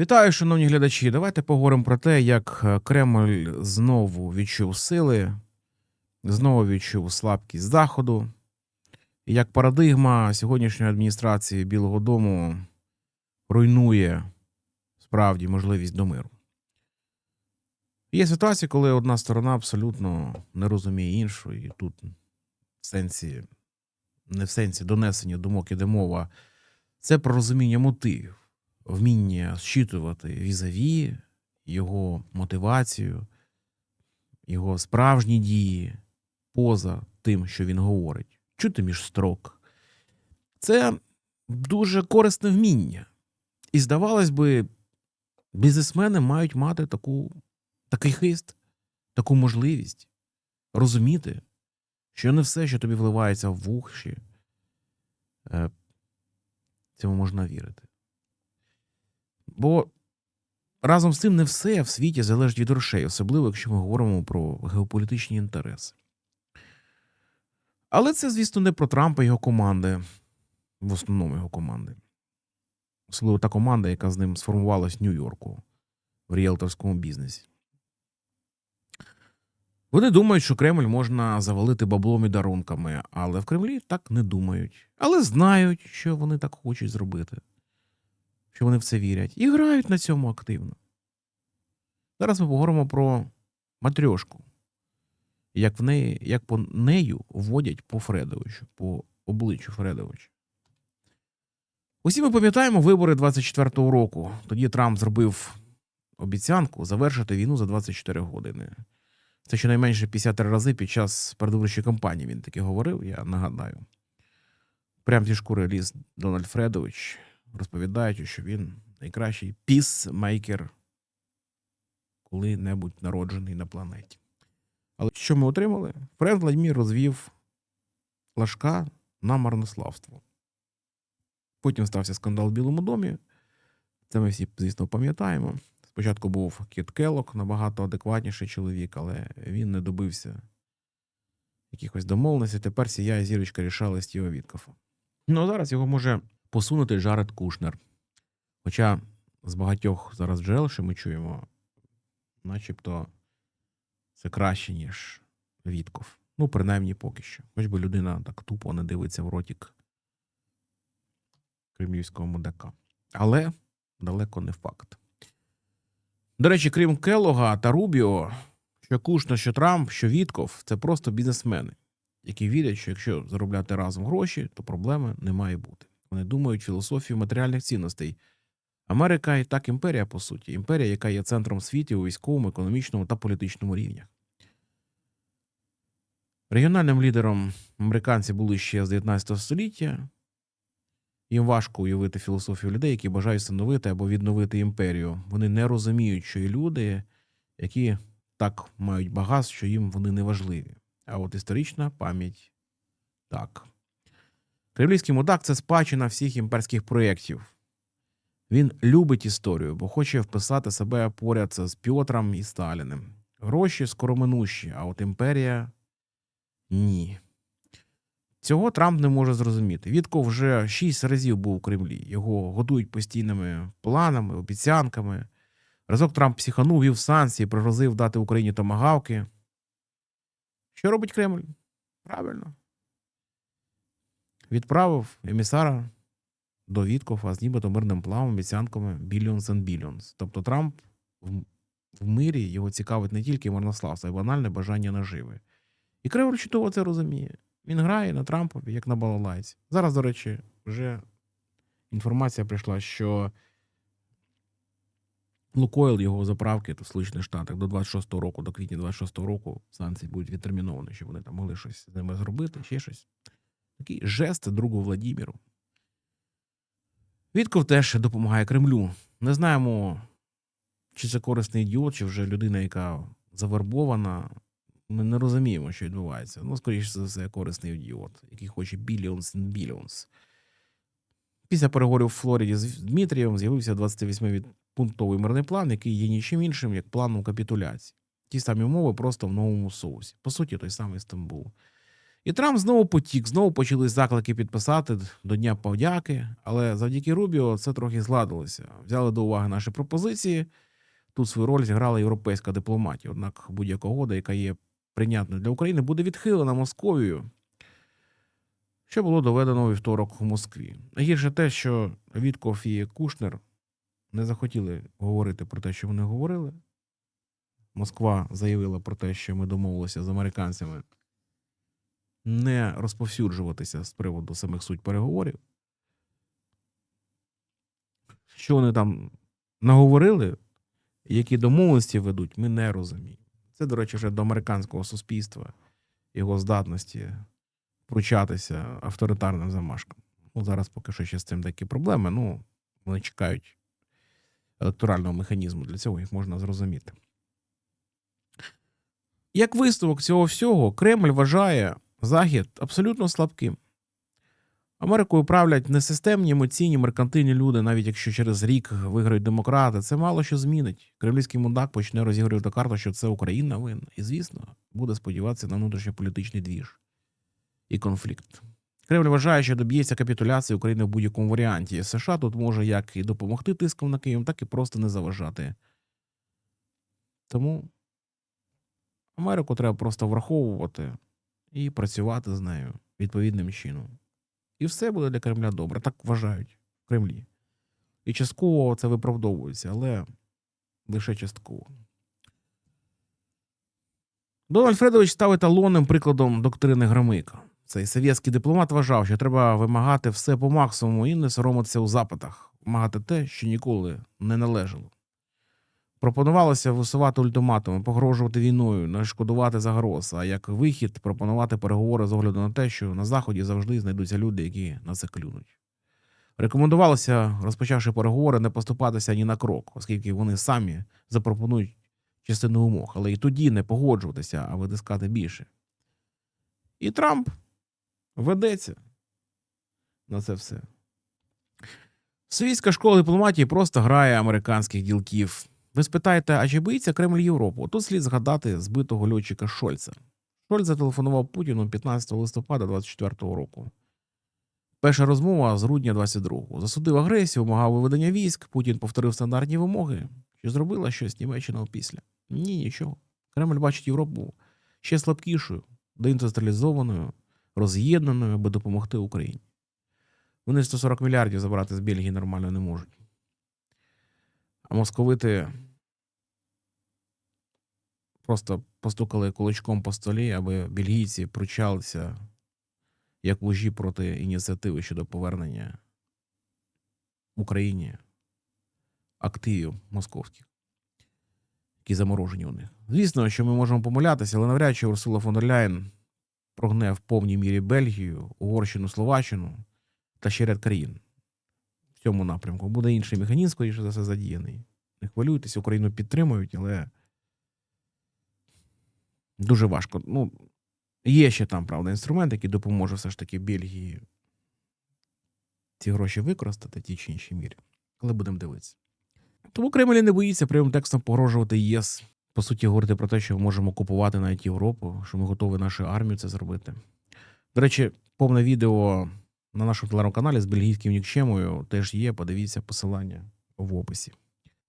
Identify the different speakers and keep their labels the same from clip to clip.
Speaker 1: Вітаю, шановні глядачі. Давайте поговоримо про те, як е, Кремль знову відчув сили, знову відчув слабкість Заходу, і як парадигма сьогоднішньої адміністрації Білого Дому руйнує справді можливість до миру. Є ситуації, коли одна сторона абсолютно не розуміє іншу, і тут в сенсі, не в сенсі донесення думок іде мова, це про розуміння мотивів вміння зчитувати візаві, його мотивацію, його справжні дії поза тим, що він говорить, чути між строк. Це дуже корисне вміння. І, здавалось би, бізнесмени мають мати таку, такий хист, таку можливість розуміти, що не все, що тобі вливається в вухші, е, цьому можна вірити. Бо разом з тим не все в світі залежить від грошей, особливо якщо ми говоримо про геополітичні інтереси. Але це, звісно, не про Трампа і його команди, в основному його команди. Особливо та команда, яка з ним сформувалась в Нью-Йорку в ріелторському бізнесі. Вони думають, що Кремль можна завалити баблом і дарунками, але в Кремлі так не думають. Але знають, що вони так хочуть зробити що вони в це вірять, і грають на цьому активно. Зараз ми поговоримо про матрьошку, як в неї, як по нею вводять по Фредовичу, по обличчю Фредовича. Усі ми пам'ятаємо вибори 24-го року. Тоді Трамп зробив обіцянку завершити війну за 24 години. Це щонайменше 53 рази під час передвиборчої кампанії він таки говорив, я нагадаю. Прям зі шкури ліз Дональд Фредович, розповідаючи, що він найкращий пісмейкер, коли-небудь народжений на планеті. Але що ми отримали? Фред Владимир розвів Лашка на марнославство. Потім стався скандал в Білому домі. Це ми всі, звісно, пам'ятаємо. Спочатку був Кіт Келлок, набагато адекватніший чоловік, але він не добився якихось домовленостей. Тепер сіяє зірочка рішала Стіва Віткофа. Ну а зараз його може посунути Джаред Кушнер. Хоча з багатьох зараз джерел, що ми чуємо, начебто це краще, ніж Вітков. Ну, принаймні поки що. Хоч би людина так тупо не дивиться в ротік кремлівського мудака. Але далеко не факт. До речі, крім Келога та Рубіо, що Кушнер, що Трамп, що Вітков це просто бізнесмени, які вірять, що якщо заробляти разом гроші, то проблеми не має бути. Вони думають філософію матеріальних цінностей. Америка і так імперія, по суті, імперія, яка є центром світу у військовому, економічному та політичному рівнях. Регіональним лідером американці були ще з 19 століття. Їм важко уявити філософію людей, які бажають встановити або відновити імперію. Вони не розуміють, що є люди, які так мають багатство, що їм вони не важливі. А от історична пам'ять так. Кремлівський мудак це спадщина всіх імперських проєктів. Він любить історію, бо хоче вписати себе поряд з Пьотром і Сталіним. Гроші скороминущі, а от імперія ні. Цього Трамп не може зрозуміти. Вітков вже шість разів був у Кремлі. Його годують постійними планами, обіцянками. Разок Трамп психанув, вів санкції, пригрозив дати Україні томагавки. Що робить Кремль? Правильно. Відправив емісара до Віткофа з нібито мирним планом, обіцянками billions and billions. Тобто Трамп в, в мирі його цікавить не тільки марнославство, а й банальне бажання наживи. І Кремль чудово це розуміє. Він грає на Трампові, як на балалайці. Зараз, до речі, вже інформація прийшла, що Лукойл його заправки в Сполучених Штатах до 26-го року, до квітня 26-го року санкції будуть відтерміновані, щоб вони там могли щось з ними зробити, ще щось. Такий жест другу Владіміру. Вітков теж допомагає Кремлю. Не знаємо, чи це корисний ідіот, чи вже людина, яка завербована. Ми не розуміємо, що відбувається. Ну, скоріше за все, корисний ідіот, який хоче and billions. Після переговорів в Флориді з Дмитрієм з'явився 28-пунктовий мирний план, який є нічим іншим, як планом капітуляції. Ті самі умови, просто в новому соусі. По суті, той самий Стамбул. І Трамп знову потік, знову почали заклики підписати до Дня подяки, але завдяки Рубіо це трохи згладилося. Взяли до уваги наші пропозиції. Тут свою роль зіграла європейська дипломатія. Однак будь-яка угода, яка є прийнятною для України, буде відхилена Московією, що було доведено у вівторок у Москві. Гірше те, що Вітков і Кушнер не захотіли говорити про те, що вони говорили. Москва заявила про те, що ми домовилися з американцями не розповсюджуватися з приводу самих суть переговорів. Що вони там наговорили, які домовленості ведуть, ми не розуміємо. Це, до речі, вже до американського суспільства, його здатності вручатися авторитарним замашкам. Ну, зараз поки що ще з цим такі проблеми. Ну, вони чекають електорального механізму. Для цього їх можна зрозуміти. Як висновок цього всього, Кремль вважає Захід абсолютно слабким. Америкою правлять несистемні емоційні меркантильні люди, навіть якщо через рік виграють демократи, це мало що змінить. Кремлівський мудак почне розігрувати карту, що це Україна винна. І, звісно, буде сподіватися на внутрішньополітичний двіж і конфлікт. Кремль вважає, що доб'ється капітуляції України в будь-якому варіанті. США тут може як і допомогти тиском на Київ, так і просто не заважати. Тому Америку треба просто враховувати і працювати з нею відповідним чином. І все буде для Кремля добре. Так вважають в Кремлі. І частково це виправдовується, але лише частково. Дональд Фредович став еталонним прикладом доктрини Громика. Цей совєтський дипломат вважав, що треба вимагати все по максимуму і не соромитися у запитах, вимагати те, що ніколи не належало. Пропонувалося висувати ультиматуми, погрожувати війною, не шкодувати загроз, а як вихід пропонувати переговори з огляду на те, що на заході завжди знайдуться люди, які на це клюнуть. Рекомендувалося, розпочавши переговори, не поступатися ні на крок, оскільки вони самі запропонують частину умов, але і тоді не погоджуватися, а витискати більше. І Трамп ведеться на це все. Свійська школа дипломатії просто грає американських ділків. Ви спитаєте, а чи боїться Кремль Європу? Тут слід згадати збитого льотчика Шольца. Шольц зателефонував Путіну 15 листопада 24-го року. Перша розмова з грудня 22-го. Засудив агресію, вимагав виведення військ. Путін повторив стандартні вимоги. Чи зробила щось Німеччина опісля? Ні, нічого. Кремль бачить Європу ще слабкішою, деіндустріалізованою, роз'єднаною, аби допомогти Україні. Вони 140 мільярдів забрати з Бельгії нормально не можуть. А московити просто постукали кулачком по столі, аби бельгійці пручалися як вужі проти ініціативи щодо повернення Україні активів московських, які заморожені у них. Звісно, що ми можемо помилятися, але навряд чи Урсула фон дер Ляєн прогне в повній мірі Бельгію, Угорщину, Словаччину та ще ряд країн цьому напрямку. Буде інший механізм, скоріше за все, задіяний. Не хвилюйтесь, Україну підтримують, але дуже важко. Ну, є ще там, правда, інструмент, який допоможе все ж таки Бельгії ці гроші використати в тій чи іншій мірі. Але будемо дивитися. Тому Кремль не боїться прямим текстом погрожувати ЄС. По суті, говорити про те, що ми можемо купувати навіть Європу, що ми готові нашу армію це зробити. До речі, повне відео на нашому телеграм-каналі з бельгійським нікчемою теж є. Подивіться посилання в описі.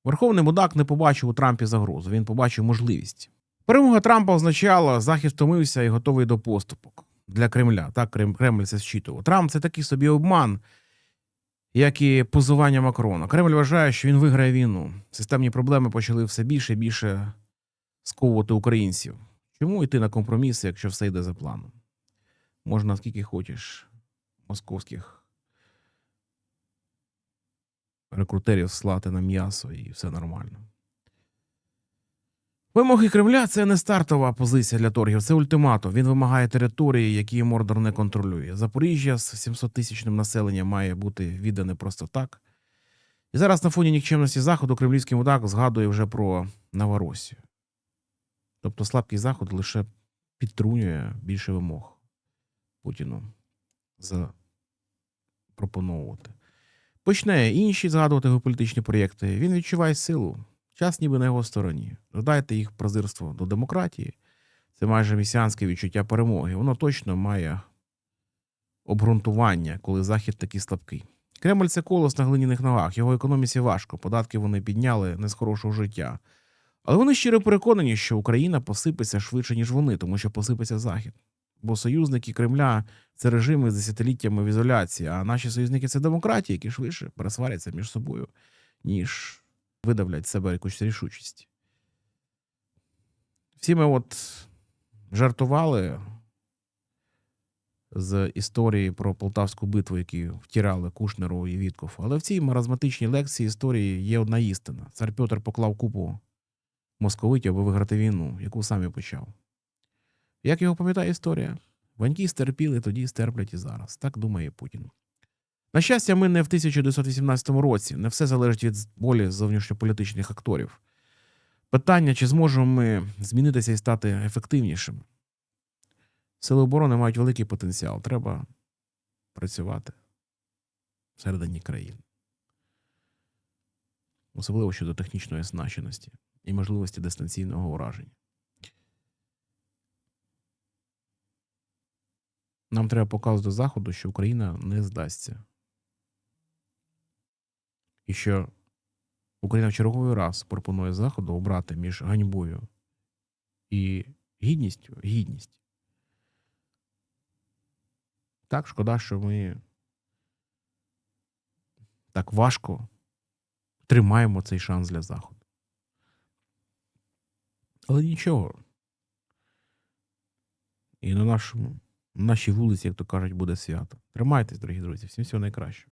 Speaker 1: Верховний мудак не побачив у Трампі загрозу, він побачив можливість. Перемога Трампа означала, захист втомився і готовий до поступок для Кремля. Так Кремль це зчитував. Трамп це такий собі обман, як і позування Макрона. Кремль вважає, що він виграє війну. Системні проблеми почали все більше і більше сковувати українців. Чому йти на компроміси, якщо все йде за планом? Можна скільки хочеш московських рекрутерів слати на м'ясо і все нормально. Вимоги Кремля це не стартова позиція для торгів, це ультиматум. Він вимагає території, які Мордор не контролює. Запоріжжя з 700 тисячним населенням має бути віддане просто так. І зараз на фоні нікчемності Заходу кремлівський мудак згадує вже про Новоросію. Тобто слабкий Заход лише підтрунює більше вимог Путіну запропоновувати. Почне інші згадувати геополітичні проєкти. Він відчуває силу. Час ніби на його стороні. Додайте їх презирство до демократії. Це майже місіанське відчуття перемоги. Воно точно має обґрунтування, коли Захід такий слабкий. Кремль це колос на глиняних ногах. Його економіці важко. Податки вони підняли не з хорошого життя. Але вони щиро переконані, що Україна посипеться швидше, ніж вони, тому що посипеться Захід. Бо союзники Кремля це режими з десятиліттями в ізоляції, а наші союзники це демократії, які швидше пересваряться між собою, ніж видавлять себе якусь рішучість. Всі ми от жартували з історії про Полтавську битву, які втирали Кушнеру і Вітков. Але в цій маразматичній лекції історії є одна істина. Цар Петр поклав купу московитів, аби виграти війну, яку сам і почав. Як його пам'ятає історія? Ваньки стерпіли, тоді стерплять і зараз. Так думає Путін. На щастя, ми не в 1918 році. Не все залежить від волі зовнішньополітичних акторів. Питання, чи зможемо ми змінитися і стати ефективнішими. Сили оборони мають великий потенціал. Треба працювати всередині країн. Особливо щодо технічної оснащеності і можливості дистанційного ураження. Нам треба показувати Заходу, що Україна не здасться. І що Україна в черговий раз пропонує Заходу обрати між ганьбою і гідністю гідність. Так, шкода, що ми так важко тримаємо цей шанс для Заходу. Але нічого. І на нашому, на нашій вулиці, як то кажуть, буде свято. Тримайтесь, дорогі друзі. Всім всього найкращого.